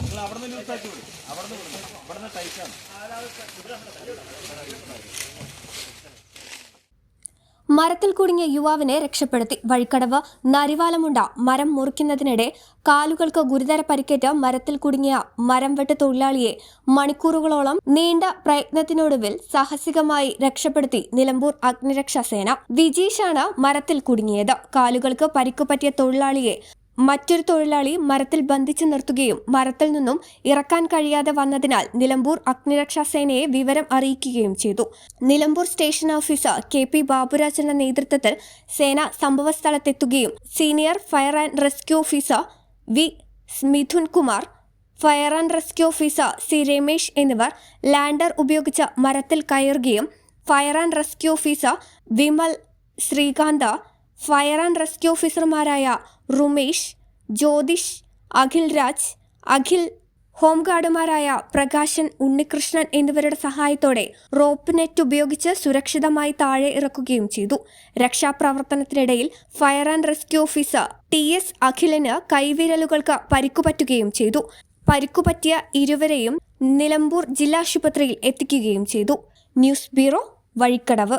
നിങ്ങൾ അവിടുന്ന് നിന്ന് ലൂസാക്കി വിടും. അവിടെ നിന്ന് വിടും ടൈറ്റാണ് മരത്തിൽ കുടുങ്ങിയ യുവാവിനെ രക്ഷപ്പെടുത്തി. വഴിക്കടവ് നരിവാലമുണ്ട മരം മുറിക്കുന്നതിനിടെ കാലുകൾക്ക് ഗുരുതര പരിക്കേറ്റ മരത്തിൽ കുടുങ്ങിയ മരം വെട്ട് തൊഴിലാളിയെ മണിക്കൂറുകളോളം നീണ്ട പ്രയത്നത്തിനൊടുവിൽ സാഹസികമായി രക്ഷപ്പെടുത്തി നിലമ്പൂർ അഗ്നിരക്ഷാ സേന. വിജീഷാണ് മരത്തിൽ കുടുങ്ങിയത്. കാലുകൾക്ക് പരിക്കുപറ്റിയ തൊഴിലാളിയെ മറ്റൊരു തൊഴിലാളി മരത്തിൽ ബന്ധിച്ചു നിർത്തുകയും മരത്തിൽ നിന്നും ഇറക്കാൻ കഴിയാതെ വന്നതിനാൽ നിലമ്പൂർ അഗ്നിരക്ഷാ സേനയെ വിവരം അറിയിക്കുകയും ചെയ്തു. Nilambur station officer K P ബാബുരാജന്റെ നേതൃത്വത്തിൽ സേന സംഭവസ്ഥലത്തെത്തുകയും senior fire and rescue officer V Smithun Kumar fire and rescue officer C Ramesh എന്നിവർ ലാൻഡർ ഉപയോഗിച്ച് മരത്തിൽ കയറുകയും fire and rescue officer Vimal Sreekanth fire and rescue ഓഫീസർമാരായ റുമേഷ് ജ്യോതിഷ് അഖിൽ രാജ് അഖിൽ ഹോംഗാർഡുമാരായ പ്രകാശൻ ഉണ്ണികൃഷ്ണൻ എന്നിവരുടെ സഹായത്തോടെ റോപ്പ് നെറ്റ് ഉപയോഗിച്ച് സുരക്ഷിതമായി താഴെ ഇറക്കുകയും ചെയ്തു. രക്ഷാപ്രവർത്തനത്തിനിടയിൽ fire and rescue officer T S അഖിലിന് കൈവിരലുകൾക്ക് പരിക്കുപറ്റുകയും ചെയ്തു. പരിക്കുപറ്റിയ ഇരുവരെയും നിലമ്പൂർ ജില്ലാശുപത്രിയിൽ എത്തിക്കുകയും ചെയ്തു. News bureau Vazhikkadavu.